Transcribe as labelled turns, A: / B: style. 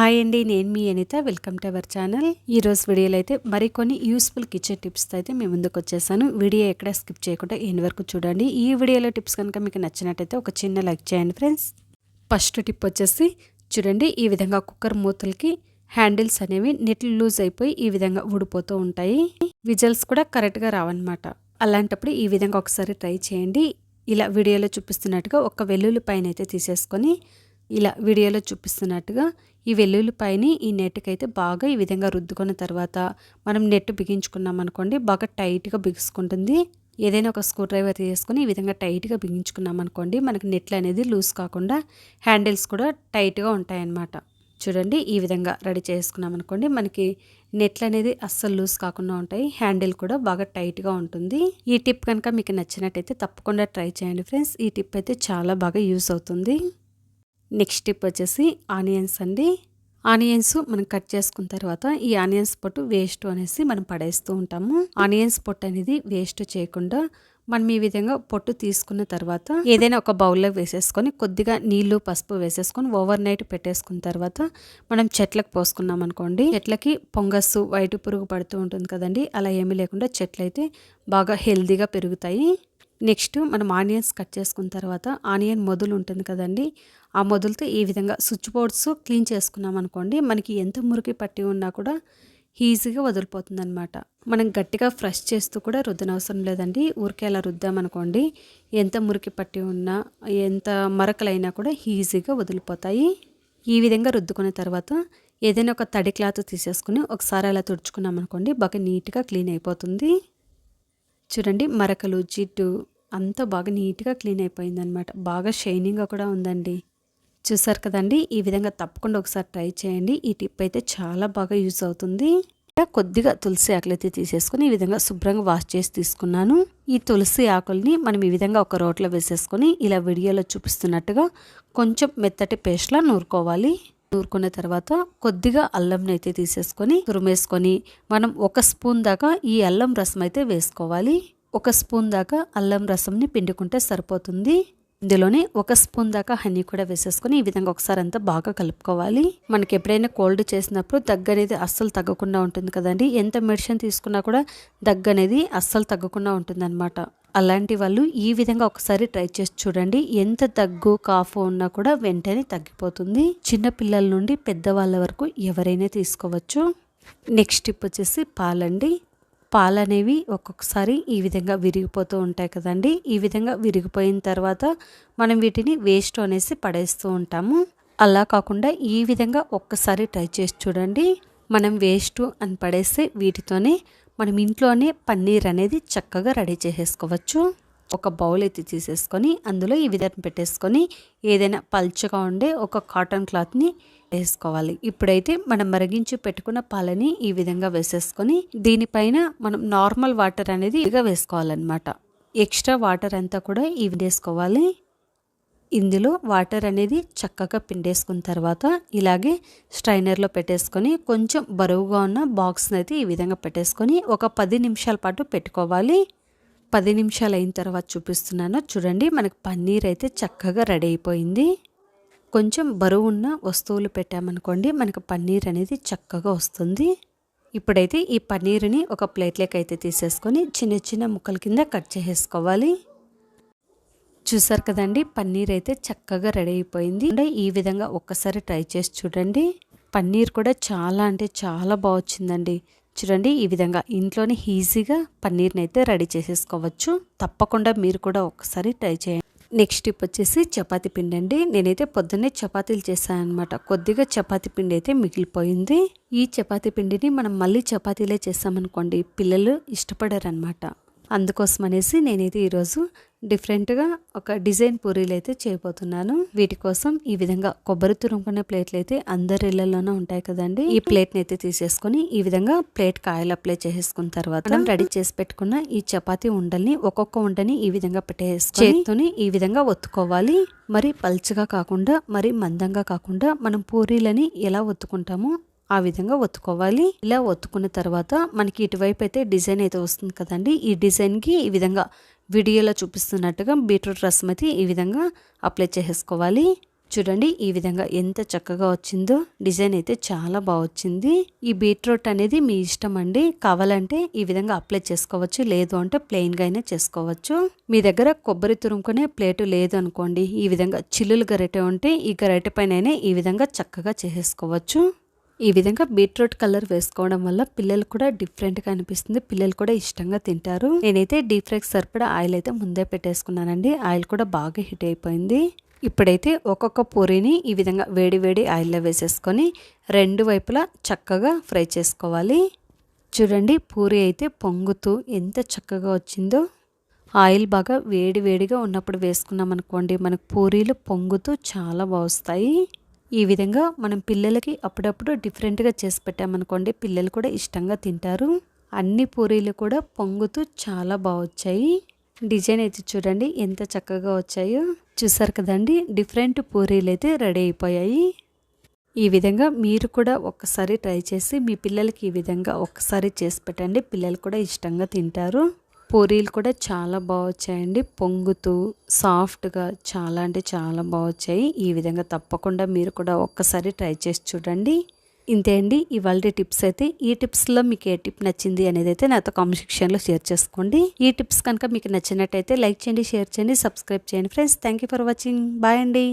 A: Hi అండి నేను మీ Anitha. Welcome to our channel. ఈరోజు వీడియోలో అయితే మరికొన్ని యూస్ఫుల్ కిచెన్ టిప్స్తో అయితే మేము ముందుకు వచ్చేసాను. వీడియో ఎక్కడ స్కిప్ చేయకుండా ఎన్ని వరకు చూడండి. ఈ వీడియోలో టిప్స్ కనుక మీకు నచ్చినట్టయితే ఒక చిన్న లైక్ చేయండి ఫ్రెండ్స్. ఫస్ట్ టిప్ వచ్చేసి చూడండి ఈ విధంగా కుక్కర్ మూతలకి హ్యాండిల్స్ అనేవి నెట్లు లూజ్ అయిపోయి ఈ విధంగా ఊడిపోతూ ఉంటాయి. విజల్స్ కూడా కరెక్ట్గా రావన్నమాట. అలాంటప్పుడు ఈ విధంగా ఒకసారి ట్రై చేయండి. ఇలా వీడియోలో చూపిస్తున్నట్టుగా ఒక వెల్లుల్లి పైన అయితే తీసేసుకొని ఇలా వీడియోలో చూపిస్తున్నట్టుగా ఈ వెల్లుల్లిపాయని ఈ నెట్కైతే బాగా ఈ విధంగా రుద్దుకున్న తర్వాత మనం నెట్ బిగించుకున్నాం అనుకోండి బాగా టైట్గా బిగుసుకుంటుంది. ఏదైనా ఒక స్క్రూ డ్రైవర్ తీసుకొని ఈ విధంగా టైట్గా బిగించుకున్నాం అనుకోండి మనకి నెట్లు అనేది లూజ్ కాకుండా హ్యాండిల్స్ కూడా టైట్గా ఉంటాయన్నమాట. చూడండి ఈ విధంగా రెడీ చేసుకున్నాం అనుకోండి మనకి నెట్లు అనేది అస్సలు లూజ్ కాకుండా ఉంటాయి హ్యాండిల్ కూడా బాగా టైట్గా ఉంటుంది. ఈ టిప్ కనుక మీకు నచ్చినట్టయితే తప్పకుండా ట్రై చేయండి ఫ్రెండ్స్. ఈ టిప్ అయితే చాలా బాగా యూస్ అవుతుంది. నెక్స్ట్ టిప్ వచ్చేసి ఆనియన్స్ అండి. ఆనియన్స్ మనం కట్ చేసుకున్న తర్వాత ఈ ఆనియన్స్ పొట్టు వేస్ట్ అనేసి మనం పడేస్తూ ఉంటాము. ఆనియన్స్ పొట్టు అనేది వేస్ట్ చేయకుండా మనం ఈ విధంగా పొట్టు తీసుకున్న తర్వాత ఏదైనా ఒక బౌల్లో వేసేసుకొని కొద్దిగా నీళ్ళు పసుపు వేసేసుకొని ఓవర్ నైట్ పెట్టేసుకున్న తర్వాత మనం చెట్లకు పోసుకున్నాం అనుకోండి. చెట్లకి పొంగస్సు వైట్ పురుగు పడుతూ ఉంటుంది కదండి. అలా ఏమీ లేకుండా చెట్లు అయితే బాగా హెల్దీగా పెరుగుతాయి. నెక్స్ట్ మనం ఆనియన్స్ కట్ చేసుకున్న తర్వాత ఆనియన్ మొదలు ఉంటుంది కదండి. ఆ మొదలుతో ఈ విధంగా స్విచ్ బోర్డ్స్ క్లీన్ చేసుకున్నాం అనుకోండి మనకి ఎంత మురికి పట్టి ఉన్నా కూడా ఈజీగా వదిలిపోతుంది అనమాట మనం గట్టిగా ఫ్రెష్ చేస్తూ కూడా రుద్దనవసరం లేదండి. ఊరికే అలా రుద్దామనుకోండి ఎంత మురికి పట్టి ఉన్నా ఎంత మరకలైనా కూడా ఈజీగా వదిలిపోతాయి. ఈ విధంగా రుద్దుకున్న తర్వాత ఏదైనా ఒక తడి క్లాత్ తీసేసుకుని ఒకసారి అలా తుడుచుకున్నాం అనుకోండి బాగా నీట్గా క్లీన్ అయిపోతుంది. చూడండి మరకలు జిడ్డు అంతా బాగా నీట్గా క్లీన్ అయిపోయింది అనమాట బాగా షైనింగ్గా కూడా ఉందండి. చూసారు కదండి? ఈ విధంగా తప్పకుండా ఒకసారి ట్రై చేయండి. ఈ టిప్ అయితే చాలా బాగా యూజ్ అవుతుంది. కొద్దిగా తులసి ఆకులు అయితే తీసేసుకొని ఈ విధంగా శుభ్రంగా వాష్ చేసి తీసుకున్నాను. ఈ తులసి ఆకుల్ని మనం ఈ విధంగా ఒక రోట్లో వేసేసుకొని ఇలా వీడియోలో చూపిస్తున్నట్టుగా కొంచెం మెత్తటి పేస్ట్లా నూరుకోవాలి. నూరుకున్న తర్వాత కొద్దిగా అల్లంని అయితే తీసేసుకొని తురుమేసుకొని మనం ఒక స్పూన్ దాకా ఈ అల్లం రసం అయితే వేసుకోవాలి. ఒక స్పూన్ దాకా అల్లం రసంని పిండుకుంటే సరిపోతుంది. ఇందులోనే ఒక స్పూన్ దాకా హనీ కూడా వేసేసుకొని ఈ విధంగా ఒకసారి అంతా బాగా కలుపుకోవాలి. మనకి ఎప్పుడైనా కోల్డ్ చేసినప్పుడు దగ్గు అనేది అస్సలు తగ్గకుండా ఉంటుంది కదండి. ఎంత మెడిసిన్ తీసుకున్నా కూడా దగ్గు అనేది అస్సలు తగ్గకుండా ఉంటుందనమాట అలాంటి వాళ్ళు ఈ విధంగా ఒకసారి ట్రై చేసి చూడండి. ఎంత దగ్గు కాఫ్ ఉన్నా కూడా వెంటనే తగ్గిపోతుంది. చిన్న పిల్లల నుండి పెద్దవాళ్ళ వరకు ఎవరైనా తీసుకోవచ్చు. నెక్స్ట్ టిప్ వచ్చేసి పాలండి. పాలు అనేవి ఒక్కొక్కసారి ఈ విధంగా విరిగిపోతూ ఉంటాయి కదండి. ఈ విధంగా విరిగిపోయిన తర్వాత మనం వీటిని వేస్ట్ అనేసి పడేస్తూ ఉంటాము. అలా కాకుండా ఈ విధంగా ఒక్కసారి ట్రై చేసి చూడండి. మనం వేస్ట్ అని పడేస్తే వీటితోనే మనం ఇంట్లోనే పన్నీర్ అనేది చక్కగా రెడీ చేసేసుకోవచ్చు. ఒక బౌల్ అయితే తీసేసుకొని అందులో ఈ విధంగా పెట్టేసుకొని ఏదైనా పల్చగా ఉండే ఒక కాటన్ క్లాత్ని వేసుకోవాలి. ఇప్పుడైతే మనం మరిగించి పెట్టుకున్న పాలని ఈ విధంగా వేసేసుకొని దీనిపైన మనం నార్మల్ వాటర్ అనేది ఇదిగా వేసుకోవాలన్నమాట. ఎక్స్ట్రా వాటర్ అంతా కూడా ఈ వేసుకోవాలి. ఇందులో వాటర్ అనేది చక్కగా పిండేసుకున్న తర్వాత ఇలాగే స్ట్రైనర్లో పెట్టేసుకొని కొంచెం బరువుగా ఉన్న బాక్స్ని అయితే ఈ విధంగా పెట్టేసుకొని ఒక పది నిమిషాల పాటు పెట్టుకోవాలి. పది నిమిషాలు అయిన తర్వాత చూపిస్తున్నాను. చూడండి మనకు పన్నీర్ అయితే చక్కగా రెడీ అయిపోయింది. కొంచెం బరువు ఉన్న వస్తువులు పెట్టామనుకోండి మనకు పన్నీర్ అనేది చక్కగా వస్తుంది. ఇప్పుడైతే ఈ పన్నీర్ని ఒక ప్లేట్లోకి అయితే తీసేసుకొని చిన్న చిన్న ముక్కల కింద కట్ చేసేసుకోవాలి. చూసారు కదండి పన్నీర్ అయితే చక్కగా రెడీ అయిపోయింది. ఈ విధంగా ఒక్కసారి ట్రై చేసి చూడండి. పన్నీర్ కూడా చాలా అంటే చాలా బాగా చూడండి ఈ విధంగా ఇంట్లోనే ఈజీగా పన్నీర్ని అయితే రెడీ చేసేసుకోవచ్చు. తప్పకుండా మీరు కూడా ఒకసారి ట్రై చేయండి. నెక్స్ట్ టిప్ వచ్చేసి చపాతి పిండి అండి. నేనైతే పొద్దున్నే చపాతీలు చేశాను అనమాట కొద్దిగా చపాతి పిండి అయితే మిగిలిపోయింది. ఈ చపాతి పిండిని మనం మళ్ళీ చపాతీలే చేస్తామనుకోండి పిల్లలు ఇష్టపడరు అనమాట అందుకోసం అనేసి నేనైతే ఈరోజు డిఫరెంట్గా ఒక డిజైన్ పూరీలు అయితే చేయబోతున్నాను. వీటి కోసం ఈ విధంగా కొబ్బరి తురుముకునే ప్లేట్లు అయితే అందరి ఇళ్ళలోనే ఉంటాయి కదండి. ఈ ప్లేట్ అయితే తీసేసుకొని ఈ విధంగా ప్లేట్ కాయలు అప్లై చేసేసుకున్న తర్వాత మనం రెడీ చేసి పెట్టుకున్న ఈ చపాతీ ఉండల్ని ఒక్కొక్క ఉండని ఈ విధంగా పెట్టేసుకొని చేతితోని ఈ విధంగా ఒత్తుకోవాలి. మరి పల్చగా కాకుండా మరి మందంగా కాకుండా మనం పూరీలని ఎలా ఒత్తుకుంటామో ఆ విధంగా ఒత్తుకోవాలి. ఇలా ఒత్తుకున్న తర్వాత మనకి ఇటువైపు అయితే డిజైన్ అయితే వస్తుంది కదండి. ఈ డిజైన్కి ఈ విధంగా వీడియోలో చూపిస్తున్నట్టుగా బీట్రూట్ రసం అయితే ఈ విధంగా అప్లై చేసేసుకోవాలి చూడండి ఈ విధంగా ఎంత చక్కగా వచ్చిందో డిజైన్ అయితే చాలా బాగా వచ్చింది. ఈ బీట్రూట్ అనేది మీ ఇష్టం అండి. కావాలంటే ఈ విధంగా అప్లై చేసుకోవచ్చు లేదు అంటే ప్లెయిన్గా అయినా చేసుకోవచ్చు. మీ దగ్గర కొబ్బరి తురుముకునే ప్లేటు లేదు అనుకోండి ఈ విధంగా చిల్లులు గరిటె ఉంటే ఈ గరిటె పైన ఈ విధంగా చక్కగా చేసేసుకోవచ్చు. ఈ విధంగా బీట్రూట్ కలర్ వేసుకోవడం వల్ల పిల్లలు కూడా డిఫరెంట్గా అనిపిస్తుంది. పిల్లలు కూడా ఇష్టంగా తింటారు. నేనైతే డీప్ ఫ్రైకి సరిపడా ఆయిల్ అయితే ముందే పెట్టేసుకున్నానండి. ఆయిల్ కూడా బాగా హిట్ అయిపోయింది. ఇప్పుడైతే ఒక్కొక్క పూరీని ఈ విధంగా వేడి వేడి ఆయిల్లో వేసేసుకొని రెండు వైపులా చక్కగా ఫ్రై చేసుకోవాలి. చూడండి పూరి అయితే పొంగుతూ ఎంత చక్కగా వచ్చిందో. ఆయిల్ బాగా వేడి వేడిగా ఉన్నప్పుడు వేసుకున్నాం అనుకోండి మనకు పూరీలు పొంగుతూ చాలా బాగుస్తాయి. ఈ విధంగా మనం పిల్లలకి అప్పుడప్పుడు డిఫరెంట్గా చేసి పెట్టామనుకోండి పిల్లలు కూడా ఇష్టంగా తింటారు. అన్ని పూరీలు కూడా పొంగుతూ చాలా బాగా వచ్చాయి డిజైన్ అయితే చూడండి ఎంత చక్కగా వచ్చాయో. చూసారు కదండి డిఫరెంట్ పూరీలు అయితే రెడీ అయిపోయాయి. ఈ విధంగా మీరు కూడా ఒక్కసారి ట్రై చేసి మీ పిల్లలకి ఈ విధంగా ఒక్కసారి చేసి పెట్టండి పిల్లలు కూడా ఇష్టంగా తింటారు. పూరీలు కూడా చాలా బాగా వచ్చాయండి పొంగుతూ సాఫ్ట్గా చాలా అంటే చాలా బాగా వచ్చాయి ఈ విధంగా తప్పకుండా మీరు కూడా ఒక్కసారి ట్రై చేసి చూడండి. ఇంతే అండి. ఇవాళ టిప్స్ అయితే ఈ టిప్స్లో మీకు ఏ టిప్ నచ్చింది అనేది అయితే నాతో కామెంట్ సెక్షన్లో షేర్ చేసుకోండి. ఈ టిప్స్ కనుక మీకు నచ్చినట్టయితే లైక్ చేయండి షేర్ చేయండి సబ్స్క్రైబ్ చేయండి friends. Thank for watching. Bye అండి.